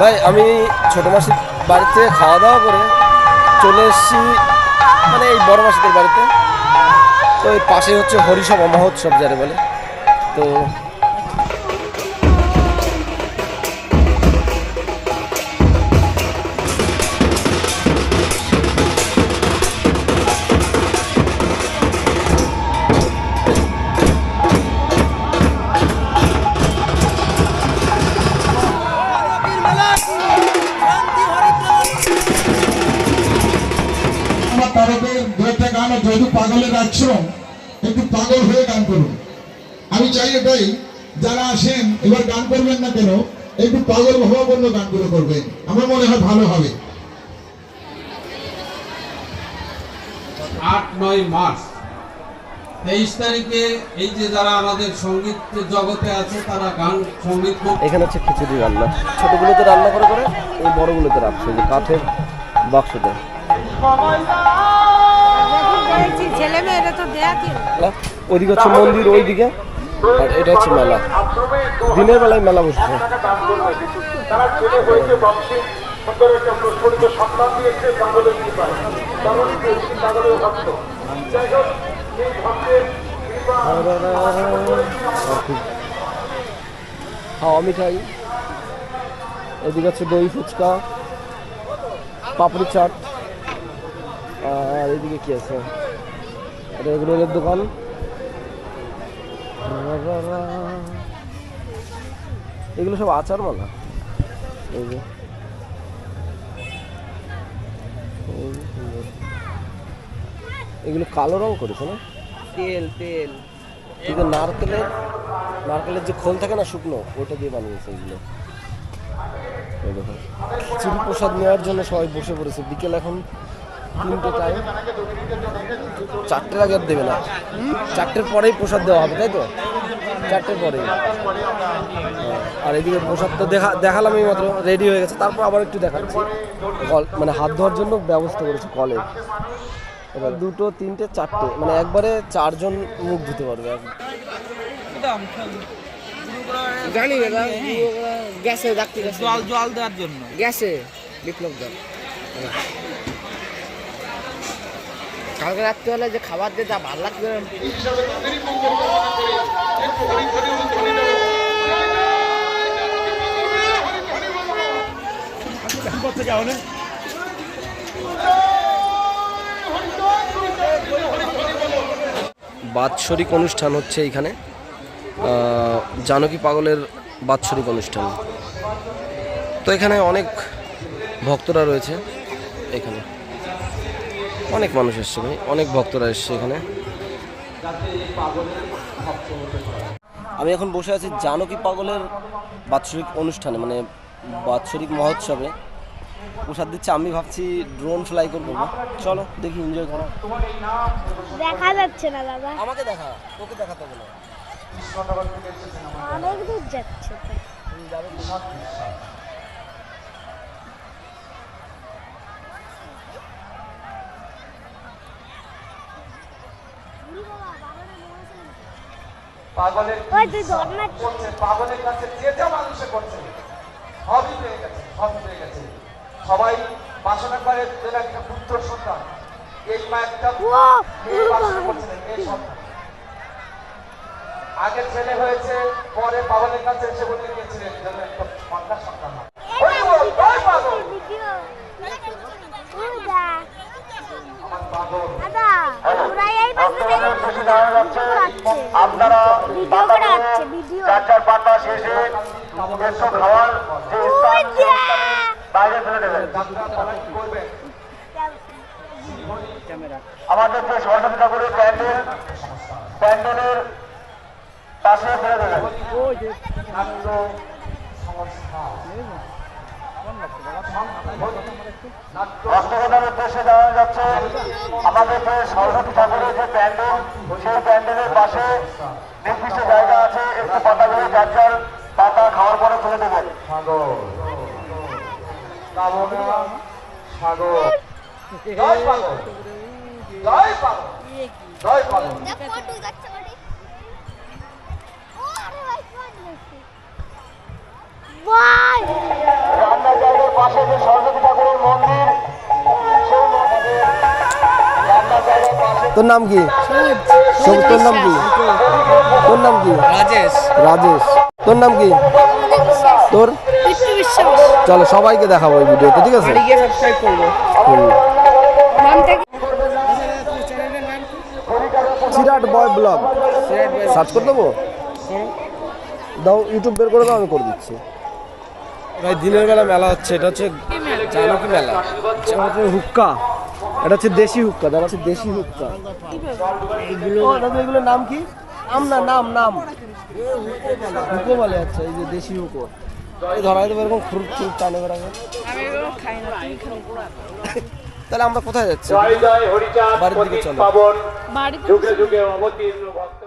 ভাই, আমি ছোটো মাসির বাড়িতে খাওয়া দাওয়া করে চলে এসেছি মানে এই বড় মাসিদের বাড়িতে। তো এই পাশে হচ্ছে হরিসভা মহোৎসব যারে বলে। তো ও যেহেতু পাগলের আশ্রম একটু পাগল হয়ে গান করুন। আমি চাই এটাই যারা আসেন এবার গান করবেন না কেন একটু পাগল ভাবাপন্ন গানগুলো করবেন। আমার মনে হয় ভালো হবে। আট নয় মার্চ তেইশ তারিখে এই যে যারা আমাদের সংগীত জগতে আছে তারা গান সংগীত এখানে হচ্ছে খিচুড়ি রান্না। ছোটোগুলোতে রান্না করে করে এই বড়গুলোতে রাখছে যে কাঠের বাক্সতে ওইদিকে হচ্ছে মন্দির, ওইদিকে। আর এটা হচ্ছে মেলা। দিনের বেলায় মেলা বসছে। হাওয়া মিঠাই। এদিকে হচ্ছে দই, ফুচকা, পাপড়ি চাট। আর এদিকে কি আছে? এটা এগরোলের দোকান। এগুলো সব আচার মালা এই যে। এগুলো কালো রং করেছে না? তেল তেল। কিন্তু নারকেলের নারকেলের যে খোল থাকে না শুকনো ওটা দিয়ে বানিয়েছে এগুলো। খিচুড়ি প্রসাদ নেওয়ার জন্য সবাই বসে পড়েছে। বিকেল এখন তিনটে টাইম চারটের আগে আর দেবে না। চারটের পরেই প্রসাদ দেওয়া হবে তাই তো? চারটের পরেই। হ্যাঁ, আর এদিকে প্রসাদ তো দেখা দেখালাম এই মাত্র রেডি হয়ে গেছে। তারপর আবার একটু দেখাচ্ছি। কল মানে হাত ধোয়ার জন্য ব্যবস্থা করেছে কলের এবার দুটো তিনটে চারটে। মানে একবারে চারজন মুখ ধুতে পারবে জানি দাদা। গ্যাসে গেছে। জল জল দেওয়ার জন্য। গ্যাসে বিপ্লব দল কালকে রাত্রে হলে যে খাবার দিয়ে যা ভালো লাগবে। বাৎসরিক অনুষ্ঠান হচ্ছে আহ, জানকী পাগলের বাৎসরিক অনুষ্ঠান। তো এখানে অনেক ভক্তরা রয়েছে এখানে। অনেক মানুষ এসছে ভাই অনেক ভক্তরা এসছে এখানে। আমি এখন বসে আছি জানকী পাগলের বাৎসরিক অনুষ্ঠানে মানে বাৎসরিক মহোৎসবে। প্রসাদ দিচ্ছে আমি ভাবছি ড্রোন ফ্লাই করব চলো দেখি এনজয় করো। দেখা যাচ্ছে না দাদা। আমাকে দেখা তোকে দেখাতে না। অনেক দূর যাচ্ছে পাগলের ওই তুই ধর না করছে? পাগলের কাছে যে মানুষে করছে সবই পেয়ে গেছে সবই পেয়ে গেছে। সবাই বাসনা করে যেন একটা পুত্র সন্তান। এই মা একটা মেয়ে বাসনা করছিলেন মেয়ে সন্তান। আগে ছেলে হয়েছে পরে পাগলের কাছে এসে বলে গিয়েছিলেন যেন একটা কন্যা সন্তান আমার পাগল। খুশি জানা যাচ্ছে আপনারা চার চার পাতা শেষে খাওয়ার যে বাইরে ফেলে দেবেন। আমাদের যে সরস্বতী ঠাকুরের প্যান্ডেল প্যান্ডেলের পাশে ফেলে দেবেন। হস্তকতার উদ্দেশ্যে জানানো যাচ্ছে আমাদের সরস্বতী ঠাকুরের যে প্যান্ডেল সেই প্যান্ডেলের পাশে নির্দিষ্ট জায়গা আছে একটু পাতাগুলো যার যার পাতা খাওয়ার পরে তুলে দেবেন সাগর তোর নাম কি? তোর নাম কি? তোর নাম কি? রাজেশ। রাজেশ। তোর নাম কি? তোর? চলো সবাইকে দেখাবো এই ভিডিওতে ঠিক আছে? সিরাট বয় ব্লগ। সার্চ করে দেবো? দাও ইউটিউব বের করে দাও আমি করে দিচ্ছি। ভাই দিনের বেলা মেলা হচ্ছে এটা হচ্ছে জানো কি মেলা? হচ্ছে হুক্কা। এটা হচ্ছে দেশি হুক্কা দাদা হচ্ছে দেশি হুক্কা। এগুলো দাদা এগুলোর নাম কি? নাম না নাম নাম। হুকো বলে আচ্ছা এই যে দেশি হুকো। এই ধরাই দেবো এরকম খুরুপ খুরুপ টানে বেড়াবে তাহলে আমরা কোথায় যাচ্ছি? বাড়ির দিকে চলো। পাবন। বাড়িতে যুগে যুগে অবতীর্ণ ভক্ত।